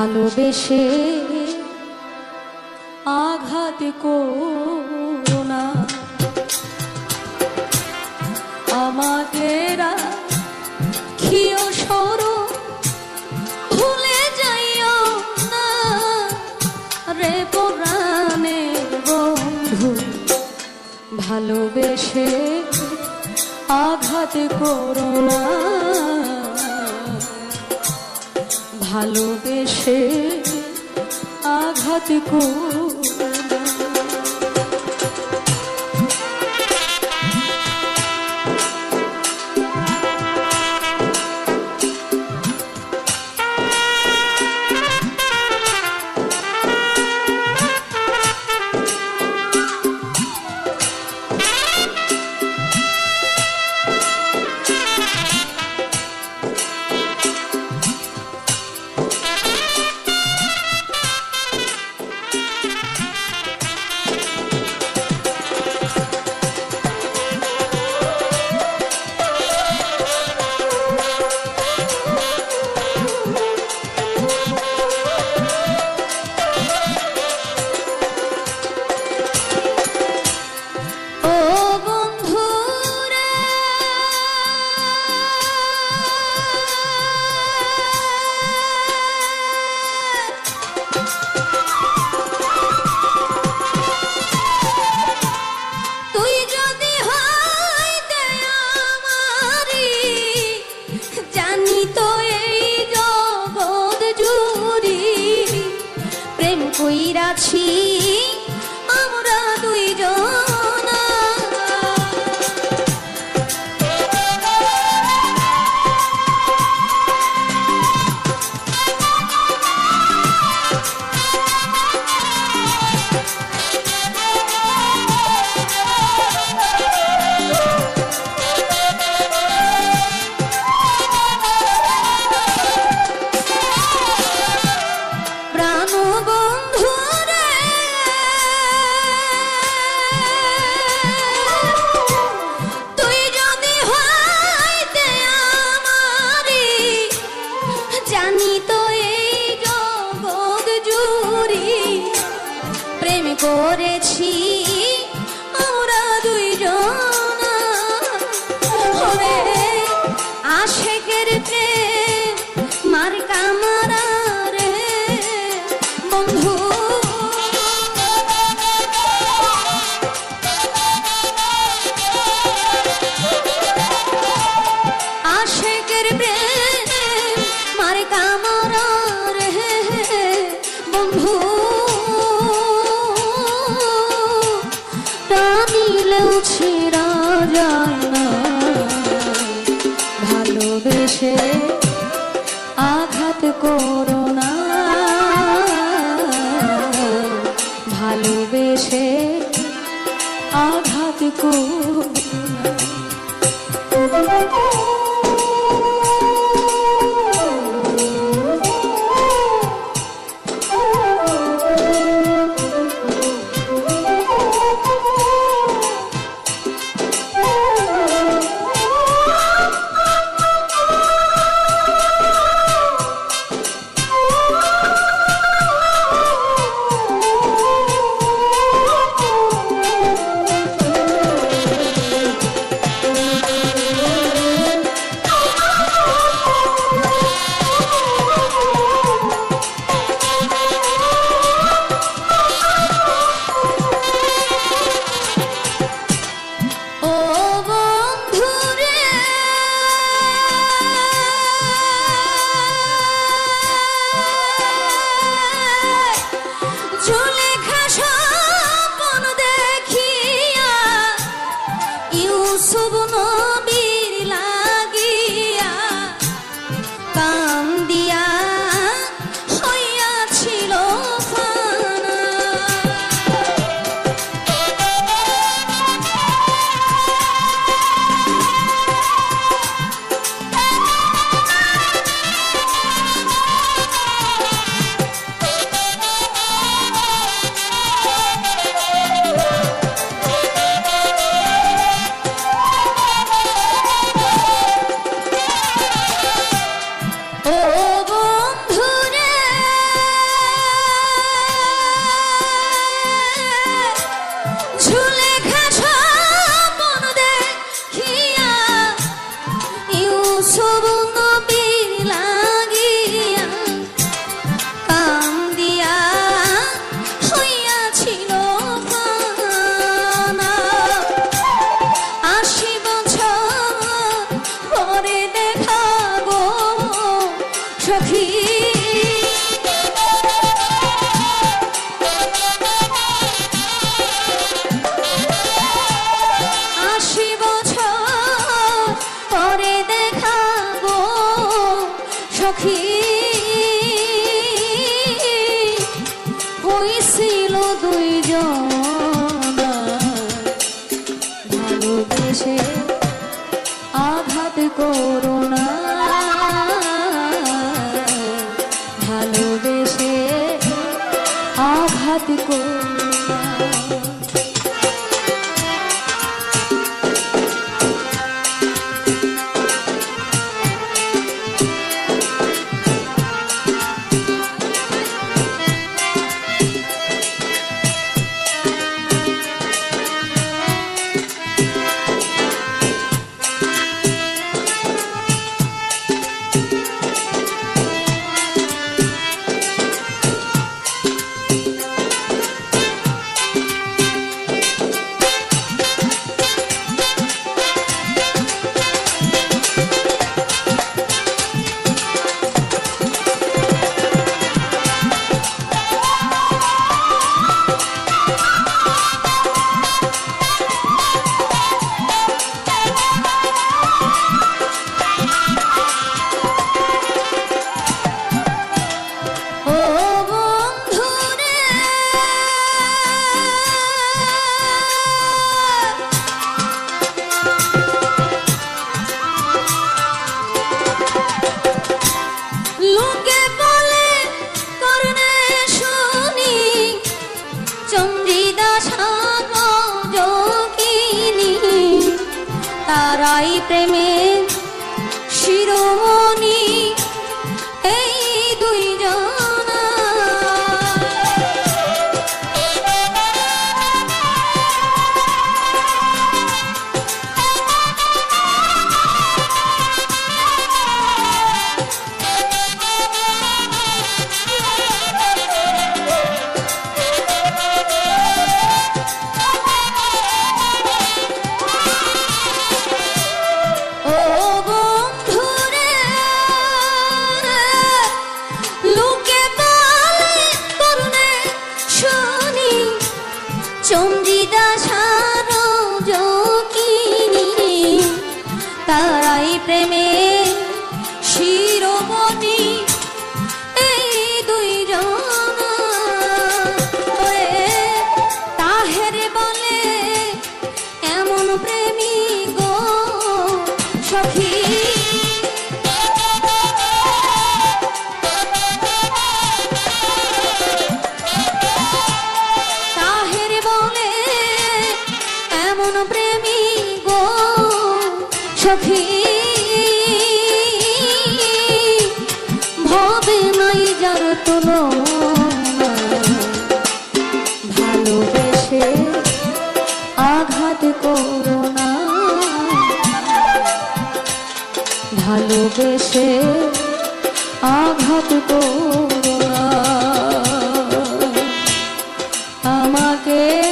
ভালোবেসে আঘাত না। আমাকে রাখিও সর ভুলে যাইও না। রে পুরাণে বন্ধু, ভালোবেসে আঘাত করোনা ভালোবেসে আঘাত কর করেছি। Okay. Cùng ভালোবেসে আঘাত করো না। ভালোবেসে আঘাত করো না। আমাকে